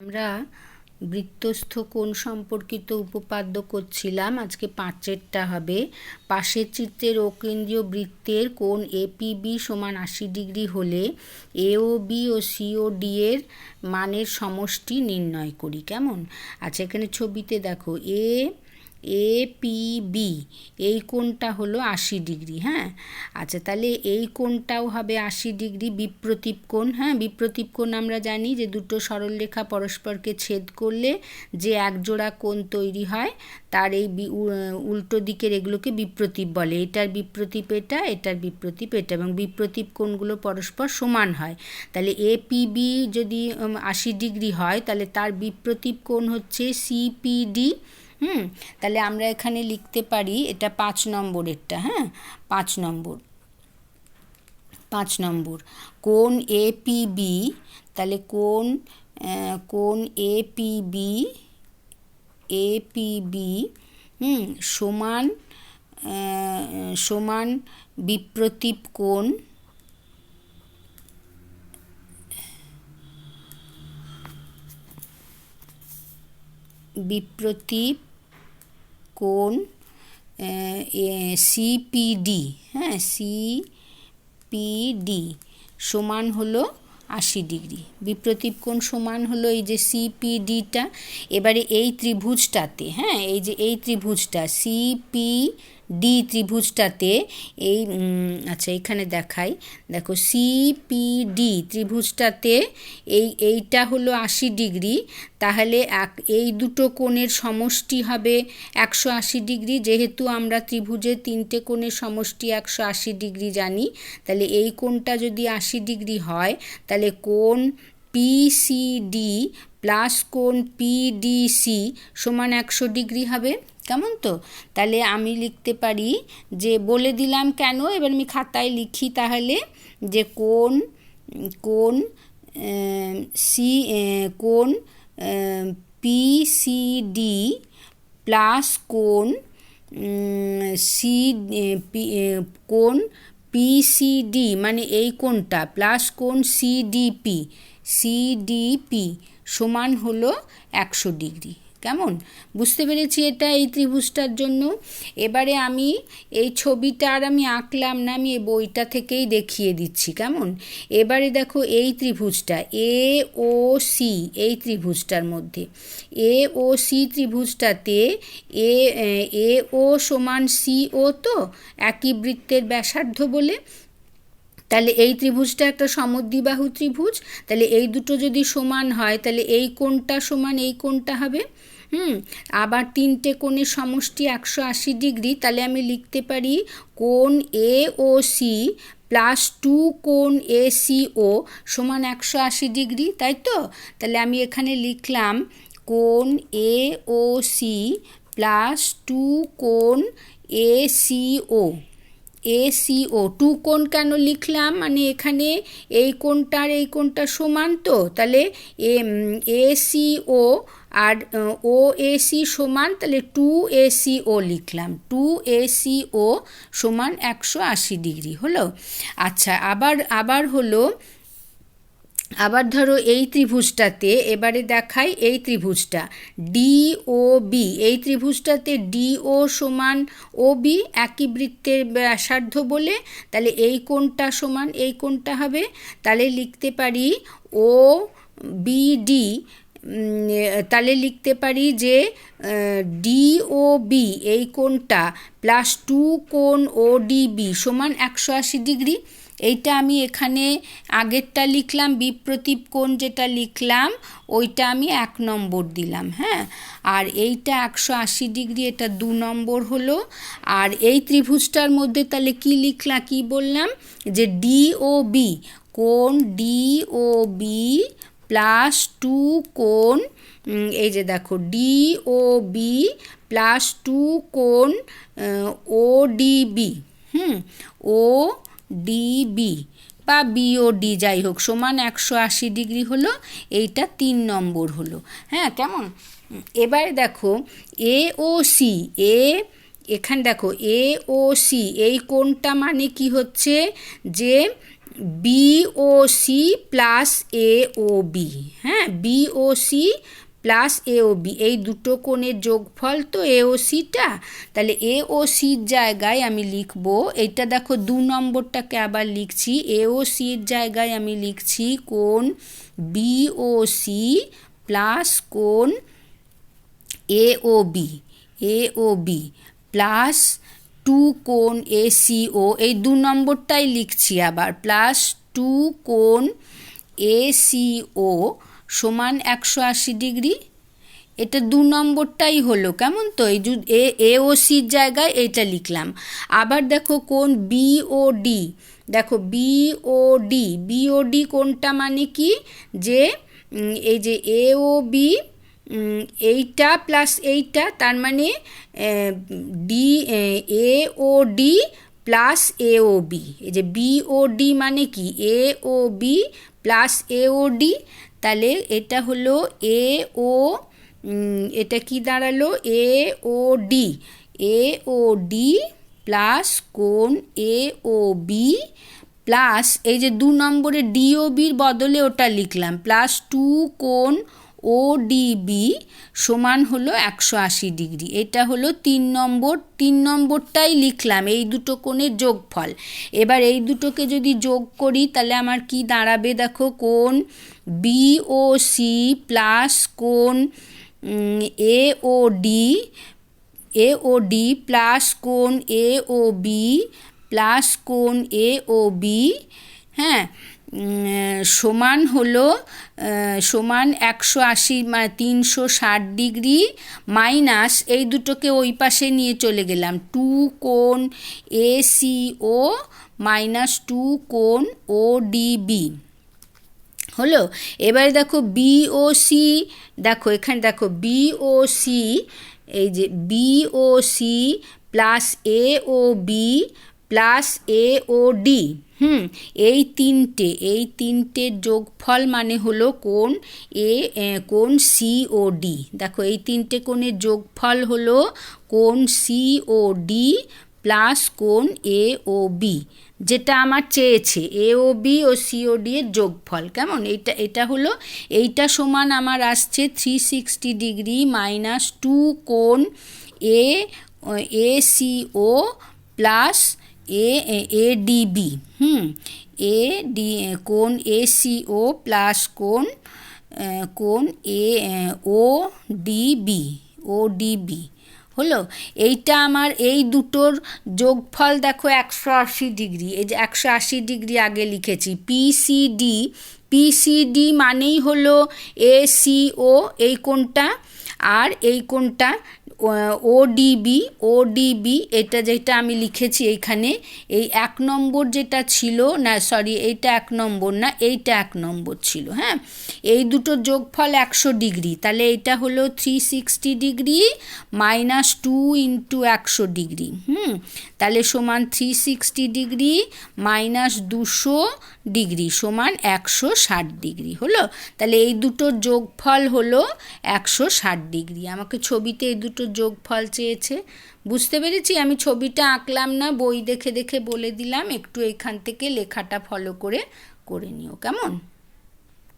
আমরা বৃত্তস্থ কোণ সম্পর্কিত উপপাদ্য করছিলাম। আজকে পাঁচেরটা হবে। পাশের চিত্রের অকেন্দ্রীয় বৃত্তের কোণ এপিবি সমান আশি ডিগ্রি হলে এও বি ও সিও ডি এর মানের সমষ্টি নির্ণয় করি। কেমন? আচ্ছা এখানে ছবিতে দেখো। এ এ বি এই কোণটা হলো আশি ডিগ্রি হ্যাঁ? আচ্ছা তাহলে এই কোণটাও হবে আশি ডিগ্রি বিপ্রতীপ কোণ হ্যাঁ? বিপ্রতীপ কোণ আমরা জানি যে দুটো সরলরেখা পরস্পরকে ছেদ করলে যে একজোড়া কোণ তৈরি হয়, তার এই উল্টো দিকের এগুলোকে বিপ্রতীপ বলে। এটার বিপ্রতীপ এটা, এটার বিপ্রতীপ এটা এবং বিপ্রতীপ কোণগুলো পরস্পর সমান হয়। তাহলে এ পি বি যদি আশি ডিগ্রি হয়, তাহলে তার বিপ্রতীপ কোণ হচ্ছে সিপিডি হুম, তাহলে আমরা এখানে লিখতে পারি এটা পাঁচ নম্বরেরটা হ্যাঁ? পাঁচ নম্বর। পাঁচ নম্বর। কোন এপিবি তাহলে কোন কোন A P B APB APB হুম, সমান সমান বিপ্রতীপ কোণ, বিপ্রতীপ কোণ সিপিডি হ্যাঁ সিপিডি সমান হলো আশি ডিগ্রি। বিপ্রতীপ কোণ সমান হলো এই যে সিপিডিটা এবারে এই ত্রিভুজটাতে হ্যাঁ এই যে এই ত্রিভুজটা সিপি ডি ত্রিভুজটাতে এই আচ্ছা এখানে দেখাই। দেখো সিপিডি ত্রিভুজটাতে এই, এইটা হলো আশি ডিগ্রি। তাহলে এক, এই দুটো কোণের সমষ্টি হবে একশো আশি ডিগ্রি। যেহেতু আমরা ত্রিভুজের তিনটে কোণের সমষ্টি একশো আশি ডিগ্রি জানি, তাহলে এই কোণটা যদি আশি ডিগ্রি হয়, তাহলে কোণ পিসিডি প্লাস কোণ পিডিসি সমান একশো ডিগ্রি হবে। কেমন তো? তাহলে আমি লিখতে পারি যে বলে দিলাম কেন? এবার আমি খাতায় লিখি তাহলে যে কোন কোন সি কোন পিসিডি প্লাস কোন সি কোন পিসিডি মানে এই কোনটা? প্লাস কোন সিডিপি সিডিপি সমান হলো একশো ডিগ্রি। কেমন? বুঝতে পেরেছি এটা এই ত্রিভুজটার জন্য। এবারে আমি এই ছবিটা আর আমি আঁকলাম না, আমি এই বইটা থেকেই দেখিয়ে দিচ্ছি, কেমন? এবারে দেখো এই ত্রিভুজটা, এ ও সি, এই ত্রিভুজটার মধ্যে। এ ও সি ত্রিভুজটাতে এ এ ও সমান সি ও তো, একই বৃত্তের ব্যাসার্ধ বলে। তাহলে এই ত্রিভুজটা একটা সমদ্বিবাহু ত্রিভুজ, তাহলে এই দুটো যদি সমান হয়, তাহলে এই কোণটা সমান, এই কোণটা হবে, হুম? আবার তিনটে কোণের সমষ্টি একশো আশি ডিগ্রি, তাহলে আমি লিখতে পারি কোণ A O C plus two কোণ এ সি ও সমান একশো আশি ডিগ্রি, তাই তো? তাহলে আমি এখানে লিখলাম কোণ A O C plus two কোণ A C O. A C O two কোণ কেন লিখলাম? মানে এখানে এই কোণটার এই কোণটা সমান তো? তাহলে এ সি ও আর, ও এসি সমান, তাহলে টু এসিও লিখলাম। টু এসিও সমান একশো আশি ডিগ্রি, হলো? আচ্ছা আবার আবার হলো আবার ধরো এই ত্রিভুজটাতে, এবারে দেখাই এই ত্রিভুজটা ডি ও বি এই ত্রিভুজটাতে ডি ও সমান ও বি একই বৃত্তের ব্যাসার্ধ বলে, তাহলে এই কোণটা সমান এই কোণটা হবে, তাহলে লিখতে পারি ও বি ডি তাহলে লিখতে পারি যে ডি ও বি এই কোণটা প্লাস টু কোণ ও ডিবি সমান একশো আশি ডিগ্রি। এইটা আমি এখানে আগেরটা লিখলাম, বিপ্রতীপ কোণ যেটা লিখলাম, ওইটা আমি এক নম্বর দিলাম হ্যাঁ? আর এইটা একশো আশি ডিগ্রি, এটা দু নম্বর হলো। আর এই ত্রিভুজটার মধ্যে তাহলে কি লিখলাম, কি বললাম? যে ডি ও বি কোণ D O B plus two কোণ এই যে দেখো D O B plus two কোণ ও ডিবি হুম? ও ডিবি বা বিওডি, যাই হোক, সমান একশো আশি ডিগ্রি হলো, এইটা তিন নম্বর হলো। হ্যাঁ কেমন? এবারে দেখো, এ ও সি, এ, এখানে দেখো, এ ও সি, এই কোণটা মানে কি হচ্ছে? যে BOC plus A O B হ্যাঁ BOC plus A O B, এই দুটো কোণের যোগফল তো এ ও সিটা তাহলে এ ও সির জায়গায় আমি লিখব, এইটা দেখো দু নম্বরটাকে আবার লিখছি, এ ও সির জায়গায় আমি লিখছি কোণ বিওসি প্লাস কোণ A O B, A O B plus two কোণ এ সি ও, এই দু নম্বরটাই লিখছি আবার, প্লাস টু কোণ এ সি ও সমান একশো আশি ডিগ্রি। এটা দু নম্বরটাই হলো, কেমন তো? এই এ এ ও সির জায়গায় এইটা লিখলাম। আবার দেখো কোন বি ও ডি। দেখো B O D. B O D কোনটা মানে কি? যে এই যে এ ও বি এইটা প্লাস এইটা, তার মানে D A O D plus A O B. এই যে বি ও ডি মানে কি? A O B plus A O D. তাহলে এটা হলো এ ও এটা কি দাঁড়াল? A O D A O D plus কোন এ ও বি প্লাস এই যে দু নম্বরে ডিওবির বদলে ওটা লিখলাম। প্লাস টু কোন ও ডিবি সমান হলো একশো আশি ডিগ্রি। এটা হলো তিন নম্বর, তিন নম্বরটাই লিখলাম, এই দুটো কোণের যোগফল। এবার এই দুটোকে যদি যোগ করি, তাহলে আমার কি দাঁড়াবে দেখো? কোন বিওসি প্লাস কোন A O D A O D plus কোন এ ও বি প্লাস কোন এ ও বি হ্যাঁ? সমান হলো সমান একশো আশি তিনশো ষাট ডিগ্রি মাইনাস এই দুটোকে ওই পাশে নিয়ে চলে গেলাম। টু কোন A C O minus two কোন ও ডি বি। হলো? এবারে দেখো বিওসি দেখো এখানে দেখো বিওসি এই যে BOC plus A O B plus A O D. হুম, এই তিনটে এই তিনটে যোগফল মানে হলো কোন এ কোন সি ও ডি। দেখো, এই তিনটে কোণের যোগফল হলো কোন সি ও ডি প্লাস কোন এ ও বি, যেটা আমার চেয়েছে, এ ও বি ও সিও ডি এর যোগফল। কেমন? এইটা, এটা হলো, এইটা সমান আমার আসছে three sixty degree minus two কোন A A C O plus A A DB hmm A D কোন এ সি ও প্লাস কোন কোন A O DB O DB হলো? এইটা আমার এই দুটোর যোগফল দেখো একশো আশি ডিগ্রি, এই যে একশো আশি ডিগ্রি আগে লিখেছি। পিসিডি পিসিডি মানেই হলো এসিও এই কোনটা আর এই কোনটা ওডিবি ওডিবি এটা যেটা আমি লিখেছি এইখানে, এই এক নম্বর যেটা ছিল, না সরি এইটা এক নম্বর না, এইটা এক নম্বর ছিল হ্যাঁ? এই দুটো যোগফল একশো ডিগ্রি, তাহলে এইটা হলো three sixty degree minus two into একশো ডিগ্রি, হুম? তাহলে সমান থ্রি সিক্সটি ডিগ্রি মাইনাস দুশো ডিগ্রি সমান একশো ষাট ডিগ্রি, হলো? তাহলে এই দুটোর যোগফল হলো একশো ষাট ডিগ্রি। আমাকে ছবিতে এই দুটো যোগফল চেয়েছে। বুঝতে পেরেছি? আমি ছবিটা আঁকলাম না, বই দেখে দেখে বলে দিলাম। একটু এখান থেকে লেখাটা ফলো করে করে নিও। কেমন?